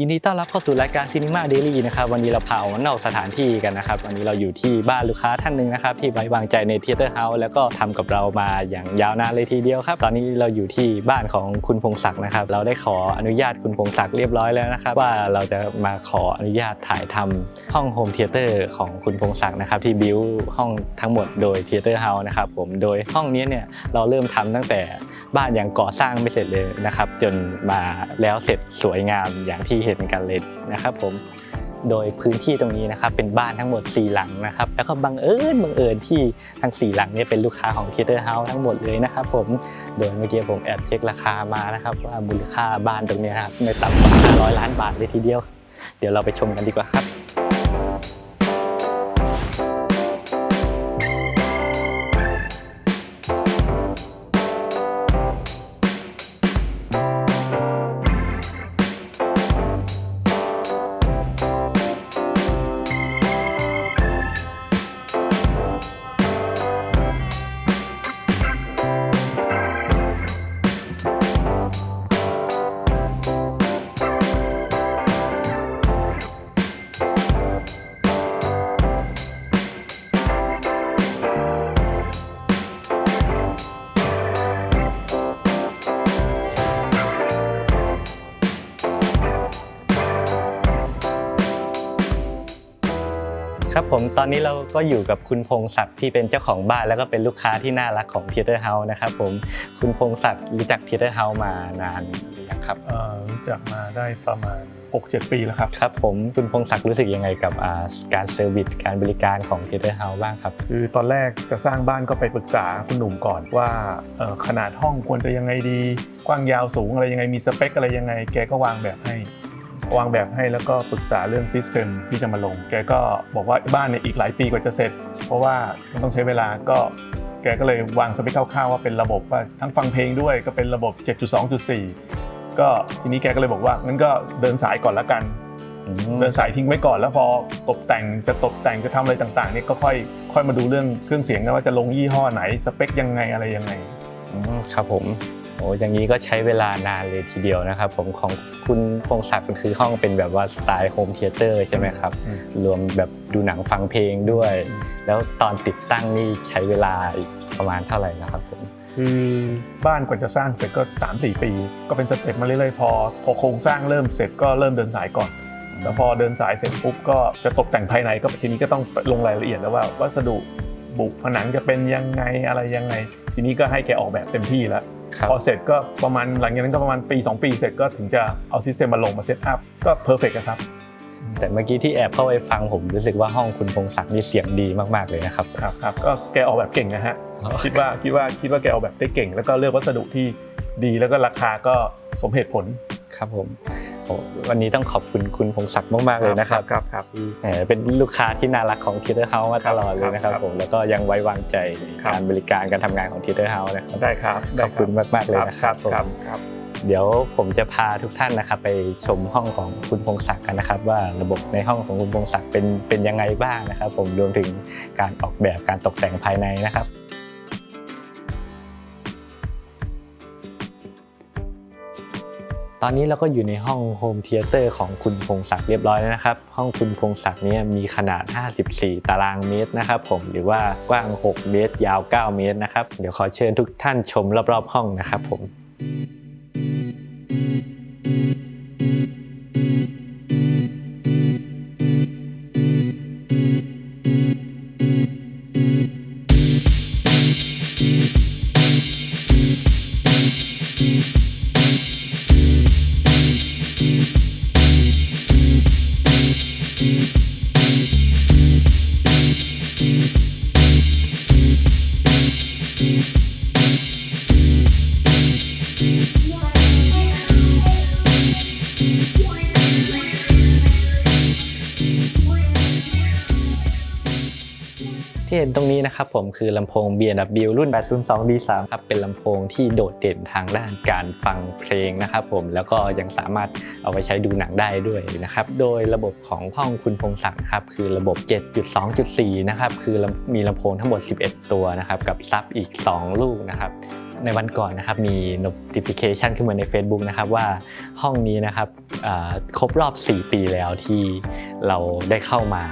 ยินดีต้อนรับเข้าสู่รายการ Cinema Daily นะครับวันนี้เราพาออกนอกสถานที่กันนะครับวันนี้เราอยู่ที่บ้านลูกค้าท่านหนึ่งนะครับที่ไว้วางใจใน Theater House แล้วก็ทำกับเรามาอย่างยาวนานเลยทีเดียวครับ ตอนนี้เราอยู่ที่บ้านของคุณพงศักดิ์นะครับ เราได้ขออนุญาตคุณพงศักดิ์เรียบร้อยแล้วนะครับ ว่าเราจะมาขออนุญาตถ่ายทำห้องโฮมเทเตอร์ของคุณพงศักดิ์นะครับที่บิวห้องทั้งหมดโดย Theater House นะครับผมโดยห้องนี้เนี่ยเราเริ่มทำตั้งแต่บ้านยังก่อสร้างไม่เสร็จเลยนะครับจนมาแล้วเสร็จสวยงามอย่างที่เห็นกันเลยนะครับผมโดยพื้นที่ตรงนี้นะครับเป็นบ้านทั้งหมด 4 หลังนะครับแล้วก็บังเอิญบังเอิญที่ทั้ง 4 หลังนี้เป็นลูกค้าของ Theater House ทั้งหมดเลยนะครับผมโดยเมื่อกี้ผมแอบเช็คราคามานะครับว่ามูลค่าบ้านตรงนี้นะครับไม่ต่ำกว่า500 ล้านบาทเลยทีเดียว เดี๋ยวเราไปชมกันดีกว่าครับ ครับผมตอนนี้เราก็อยู่กับคุณพงศักดิ์ที่เป็นเจ้าของบ้านแล้วก็เป็นลูกค้าที่น่ารักของ Theater House นะครับผมคุณพงศักดิ์รู้จัก Theater House มานานหรือยังครับเอ่อรู้จักมาได้ประมาณ 6-7 ปีแล้วครับ ครับผมคุณพงศักดิ์รู้สึกยังไงกับอ่าการเซอร์วิสการบริการของ Theater House บ้างครับ คือตอนแรกจะสร้างบ้านก็ไปปรึกษาคุณหนุ่มก่อนว่าเอ่อขนาดห้องควรจะยังไงดี กว้างยาวสูงอะไรยังไงมีสเปคอะไรยังไง แกก็วางแบบให้ วางแบบให้แล้วก็ปรึกษาเรื่องซิสเต็มที่จะมาลง แกก็บอกว่าบ้านเนี่ยอีกหลายปีกว่าจะเสร็จ เพราะว่ามันต้องใช้เวลาก็แกก็เลยวางสเปคคร่าวๆว่าเป็นระบบว่าทั้งฟังเพลงด้วยก็เป็นระบบ 7.2.4 ก็ทีนี้แกก็เลยบอกว่างั้นก็เดินสายก่อนละกัน เดินสายทิ้งไว้ก่อนแล้วพอตกแต่งจะตกแต่งจะทำอะไรต่างๆนี่ก็ค่อยค่อยมาดูเรื่องเครื่องเสียงกันว่าจะลงยี่ห้อไหนสเปคยังไงอะไรยังไงอืมครับผม โอ้อย่างนี้ก็ใช้เวลานานเลยทีเดียวนะครับ ผมของคุณพงศักดิ์คือห้องเป็นแบบว่าสไตล์โฮมเทเตอร์ใช่ไหมครับอืมรวมแบบดูหนังฟังเพลงด้วยอืมแล้วตอนติดตั้งนี่ใช้เวลาอีกประมาณเท่าไหร่นะครับผมคือบ้านกว่าจะสร้างเสร็จก็ 3-4 ปี ก็เป็นสเต็ปมาเรื่อยๆพอพอโครงสร้างเริ่มเสร็จก็เริ่มเดินสายก่อนแล้วพอเดินสายเสร็จปุ๊บก็จะตกแต่งภายในก็ทีนี้ก็ต้องลงรายละเอียดแล้วว่าวัสดุบุผนังจะเป็นยังไงอะไรยังไง ทีนี้ก็ให้แกออกแบบเต็มที่แล้วครับ พอเสร็จก็ประมาณหลังจากนั้นก็ประมาณปี 2 ปีเสร็จก็ถึงจะเอาซิสเต็มมาลงมาเซตอัพก็เพอร์เฟกต์ครับแต่เมื่อกี้ที่แอบเข้าไปฟังผมรู้สึกว่าห้องคุณพงศักดิ์นี่เสียงดีมากๆเลยนะครับครับครับก็แกออกแบบเก่งนะฮะคิดว่าคิดว่าคิดว่าแกออกแบบได้เก่ง แล้วก็เลือกวัสดุที่ดีแล้วก็ราคาก็สมเหตุผลครับผมโอ้ วันนี้ต้องขอบคุณคุณพงศักดิ์มาก ๆ เลยนะครับครับครับที่แหมเป็นลูกค้าที่น่ารักของ Theater House มาตลอดเลยนะครับครับผมแล้วก็ยังไว้วางใจในครับการบริการการทำงานของ Theater House นะครับได้ครับขอบคุณมาก ๆ เลยนะครับผมครับครับเดี๋ยวผมจะพาทุกท่านนะครับไปชมห้องของคุณพงศักดิ์กันนะครับ ว่าระบบในห้องของคุณพงศักดิ์เป็นเป็นยังไงบ้างนะครับ ผมรวมถึงการออกแบบการตกแต่งภายในนะครับ ตอนนี้เราก็อยู่ในห้องโฮมเทเตอร์ของคุณพงศักดิ์เรียบร้อยแล้วนะครับ ห้องคุณพงศักดิ์เนี่ยมีขนาด 54 ตารางเมตรนะครับผมหรือว่ากว้าง 6 เมตร ยาว 9 เมตรนะครับ เดี๋ยวขอเชิญทุกท่านชมรอบๆห้องนะครับผม ห็นตรงนี้นะครับผมคือลำโพง B&W รุ่น 802D3 ครับเป็นลำโพงที่โดดเด่นทางด้านการฟังเพลงนะครับผมแล้วก็ยังสามารถเอาไปใช้ดูหนังได้ด้วยนะครับโดยระบบของห้องคุณพงศักดิ์ครับคือระบบ 7.2.4 นะครับคือมีลำโพงทั้งหมด 11 ตัวนะครับกับซับอีก 2 ลูกนะครับในวันก่อนนะครับมี notification ขึ้นมาใน Facebook นะครับว่าห้องนี้นะครับครบรอบ 4 ปีแล้วที่เราได้เข้ามา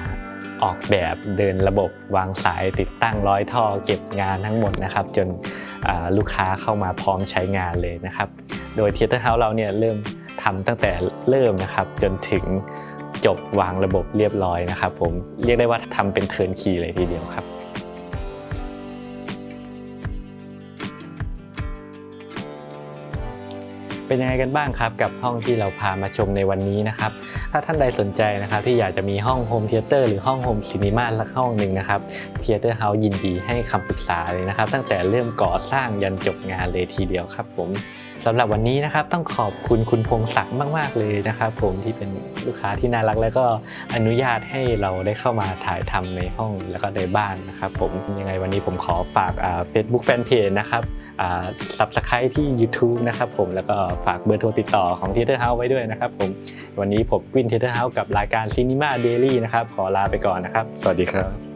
ออกแบบเดินระบบวางสายติดตั้งร้อยท่อเก็บงานทั้งหมดนะครับ จนลูกค้าเข้ามาพร้อมใช้งานเลยนะครับ โดยเทเตอร์เฮาส์เราเนี่ยเริ่มทำตั้งแต่เริ่มนะครับ จนถึงจบวางระบบเรียบร้อยนะครับ ผมเรียกได้ว่าทำเป็นเทิร์นคีเลยทีเดียวครับ เป็นยังไงกันบ้างครับ กับห้องที่เราพามาชมในวันนี้นะครับ ถ้าท่านใดสนใจนะครับที่อยากจะมีห้องโฮมเทเตอร์หรือห้องโฮมซีนีมาสักห้องหนึ่งนะครับเทเตอร์เฮาส์ยินดีให้คำปรึกษาเลยนะครับ ตั้งแต่เริ่มก่อสร้างยันจบงานเลยทีเดียวครับผม สำหรับวันนี้นะครับต้องขอบคุณคุณพงศักดิ์มาก ๆ เลยนะครับผมที่เป็นลูกค้าที่น่ารักแล้วก็อนุญาตให้เราได้เข้ามาถ่ายทำในห้องแล้วก็ในบ้านนะครับผมยังไงวันนี้ผมขอฝากเฟซบุ๊กแฟนเพจนะครับซับสไครต์ที่ YouTube นะครับผมแล้วก็ฝากเบอร์โทรติดต่อของ Theater House ไว้ด้วยนะครับผมวันนี้ผมกวิน Theater House กับรายการ Cinema Daily นะครับขอลาไปก่อนนะครับ สวัสดีครับ